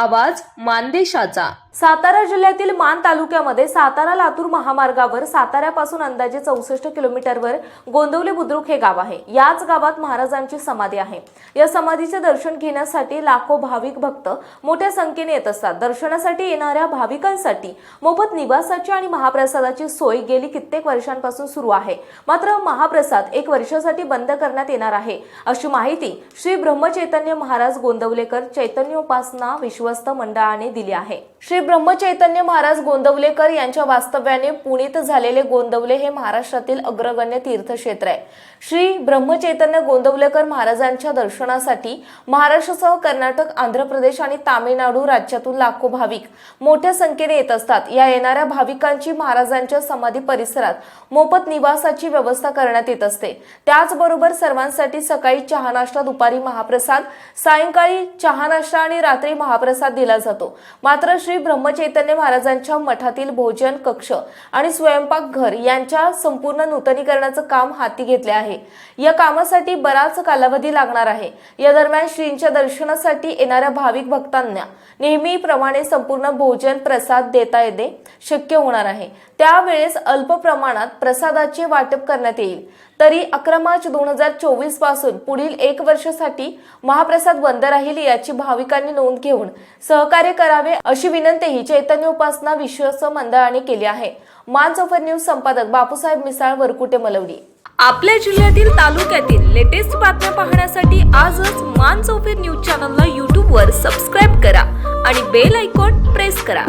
आवाज मानदेशाचा. सातारा जिल्ह्यातील मान तालुक्यामध्ये सातारा लातूर महामार्गावर साताऱ्यापासून अंदाजे चौसष्ट किलोमीटरवर गोंदवले बुद्रुक हे गाव आहे. याच गावात महाराजांची समाधी आहे. या समाधीचे दर्शन घेण्यासाठी लाखो भाविक भक्त मोठ्या संख्येने येत असतात. दर्शनासाठी येणाऱ्या भाविकांसाठी मोफत निवासाची आणि महाप्रसादाची सोय गेली कित्येक वर्षांपासून सुरू आहे. मात्र महाप्रसाद एक वर्षासाठी बंद करण्यात येणार आहे अशी माहिती श्री ब्रह्मचैतन्य महाराज गोंदवलेकर चैतन्योपासना विश्व विश्वस्त मंडळाने दिली आहे. श्री ब्रह्मचैतन्य महाराज गोंदवलेकर यांच्या वास्तव्याने पुणेत झालेले गोंदवले हे महाराष्ट्रातील अग्रगण्य तीर्थक्षेत्र आहे. श्री ब्रह्मचैतन्य गोंदवलेकर महाराजांच्या दर्शनासाठी महाराष्ट्रासह कर्नाटक आंध्र प्रदेश आणि तामिळनाडू राज्यातून लाखो भाविक मोठ्या संख्येने येत असतात. या येणाऱ्या भाविकांची महाराजांच्या समाधी परिसरात मोफत निवासाची व्यवस्था करण्यात येत असते. त्याचबरोबर सर्वांसाठी सकाळी चहा नाश्ता दुपारी महाप्रसाद सायंकाळी चहा नाश्ता आणि रात्री महाप्रसाद दिला जातो. मात्र श्री ब्रह्मचैतन्य महाराजांच्या मठातील भोजन कक्ष आणि स्वयंपाकघर यांच्या संपूर्ण नूतनीकरणाचं काम हाती घेतले आहे. या कामासाठी बराच कालावधी लागणार आहे. या दरम्यान श्रींच्या दर्शनासाठी येणाऱ्या भाविक भक्तांना नेहमीप्रमाणे संपूर्ण भोजन प्रसाद देता येणे शक्य होणार आहे. त्यावेळेस अल्प प्रमाणात प्रसादाचे वाटप करण्यात येईल. तरी अकरा मार्च दोन हजार चोवीसपासून पुढील एक वर्षासाठी महाप्रसाद बंद राहील याची भाविकांनी नोंद घेऊन सहकार्य करावे अशी विनंतीही चैतन्य उपासना विश्वस्त मंडळाने केली आहे. मान चौफर न्यूज संपादक बापूसाहेब मिसाळ वरकुटे मलवडी आपल्या जिल्ह्यातील तालुक्यातील लेटेस्ट बातम्या पाहण्यासाठी आजच मान चौफेर न्यूज चॅनलला यूट्यूबवर सबस्क्राईब करा आणि बेल आयकॉन प्रेस करा.